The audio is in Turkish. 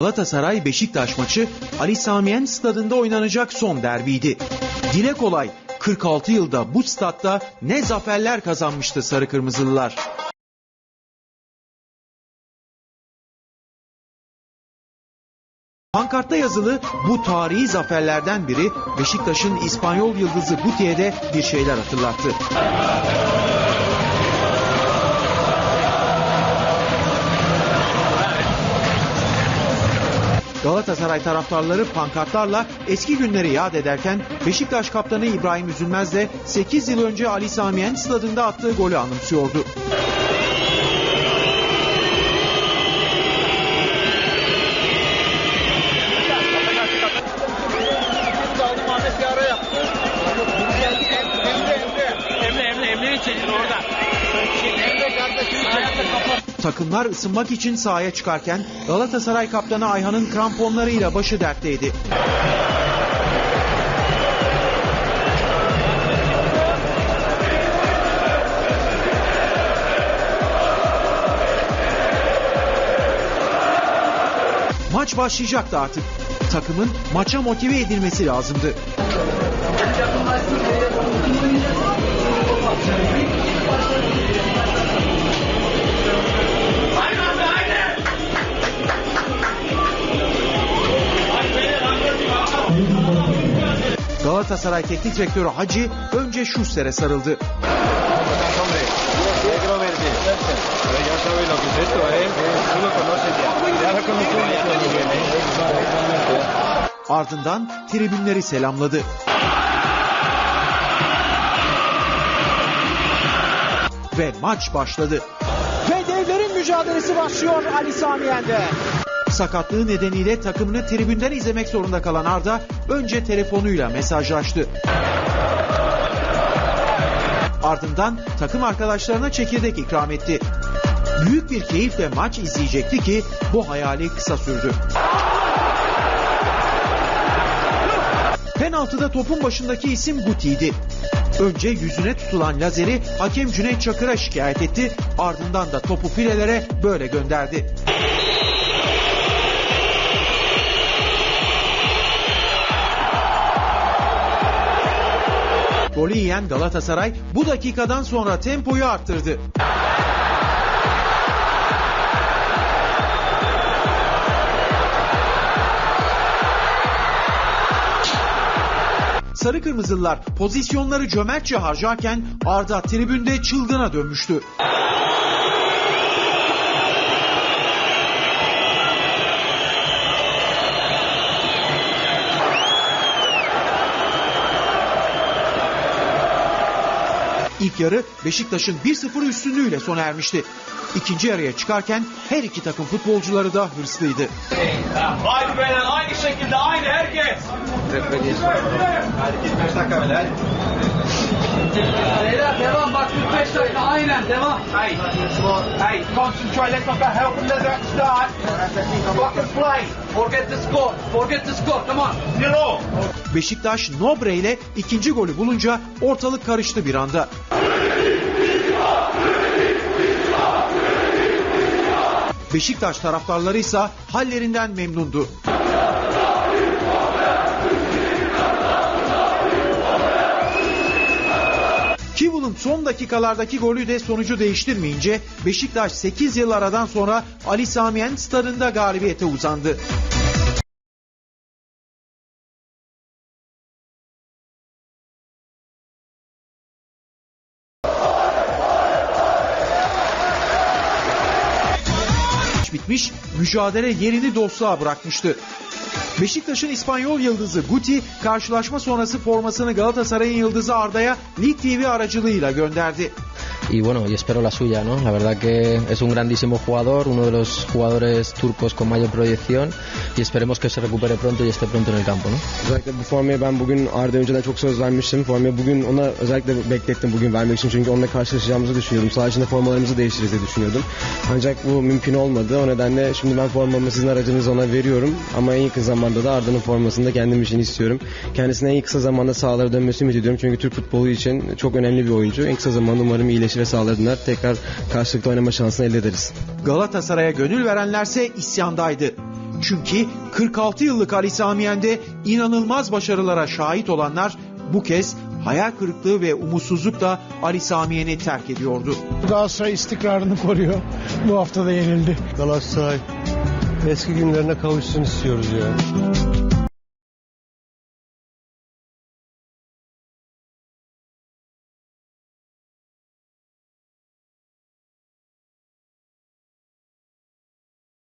Galatasaray Beşiktaş maçı Ali Samiyen stadında oynanacak son derbiydi. Dile kolay 46 yılda bu statta ne zaferler kazanmıştı sarı kırmızılılar. Pankartta yazılı bu tarihi zaferlerden biri Beşiktaş'ın İspanyol yıldızı Guti'ye de bir şeyler hatırlattı. Galatasaray taraftarları pankartlarla eski günleri yad ederken Beşiktaş kaptanı İbrahim Üzülmez de 8 yıl önce Ali Samiyen stadında attığı golü anımsıyordu. Takımlar ısınmak için sahaya çıkarken Galatasaray kaptanı Ayhan'ın kramponlarıyla başı dertteydi. Maç başlayacaktı artık. Takımın maça motive edilmesi lazımdı. Galatasaray Teknik Direktörü Hacı önce Schuster'e sarıldı. Ardından tribünleri selamladı. Ve maç başladı. Ve devlerin mücadelesi başlıyor Ali Samiyen'de. Sakatlığı nedeniyle takımını tribünden izlemek zorunda kalan Arda önce telefonuyla mesajlaştı. Ardından takım arkadaşlarına çekirdek ikram etti. Büyük bir keyifle maç izleyecekti ki bu hayali kısa sürdü. Penaltıda topun başındaki isim Guti'ydi. Önce yüzüne tutulan lazeri hakem Cüneyt Çakır'a şikayet etti. Ardından da topu filelere böyle gönderdi. Golü yiyen Galatasaray bu dakikadan sonra tempoyu arttırdı. Sarı Kırmızılılar pozisyonları cömertçe harcarken Arda tribünde çılgına dönmüştü. İlk yarı Beşiktaş'ın 1-0 üstünlüğüyle sona ermişti. İkinci yarıya çıkarken her iki takım futbolcuları da hırslıydı. Haydi beyler aynı şekilde aynı herkes. Beyler devam bak 45 dakika aynen devam. Hey, hey, concentrate. Let's not get help and let that start. Fucking play. Forget the score. Forget the score. Come on. Zero. Beşiktaş Nobre ile ikinci golü bulunca ortalık karıştı bir anda. Beşiktaş taraftarları ise hallerinden memnundu. Kivul'un son dakikalardaki golü de sonucu değiştirmeyince Beşiktaş 8 yıl aradan sonra Ali Samiyen stadında galibiyete uzandı. Bitmiş, mücadele yerini dostluğa bırakmıştı. Beşiktaş'ın İspanyol yıldızı Guti karşılaşma sonrası formasını Galatasaray'ın yıldızı Arda'ya Lig TV aracılığıyla gönderdi. Y bueno, y espero la suya, ¿no? La verdad que es un grandísimo jugador, uno de los jugadores turcos con mayor proyección y esperemos que se recupere pronto y esté pronto en el campo, ¿no? Özellikle bu formaya ben bugün Arda önceden çok söz vermiştim. Formayı bugün ona özellikle beklettim bugün vermek için. Çünkü onunla karşılaşacağımızı düşünüyordum. Sağ içinde formalarımızı değiştiririz diye düşünüyordum. Ancak bu mümkün olmadı. O nedenle şimdi ben formamı sizin aracınızla ona veriyorum. Ama en yakın zamanda da Arda'nın formasını da kendim için istiyorum. Kendisine en kısa zamanda sahalara dönmesini ümit ediyorum. Çünkü Türk futbolu için çok önemli bir oyuncu. En kısa zamanda umarım iyileşir ve sahalara döner. Tekrar karşılıklı oynama şansını elde ederiz. Galatasaray'a gönül verenlerse isyandaydı. Çünkü 46 yıllık Ali Sami Yen'de inanılmaz başarılara şahit olanlar bu kez hayal kırıklığı ve umutsuzlukla Ali Sami Yen'i terk ediyordu. Galatasaray istikrarını koruyor. Bu hafta da yenildi. Galatasaray eski günlerine kavuşsun istiyoruz ya.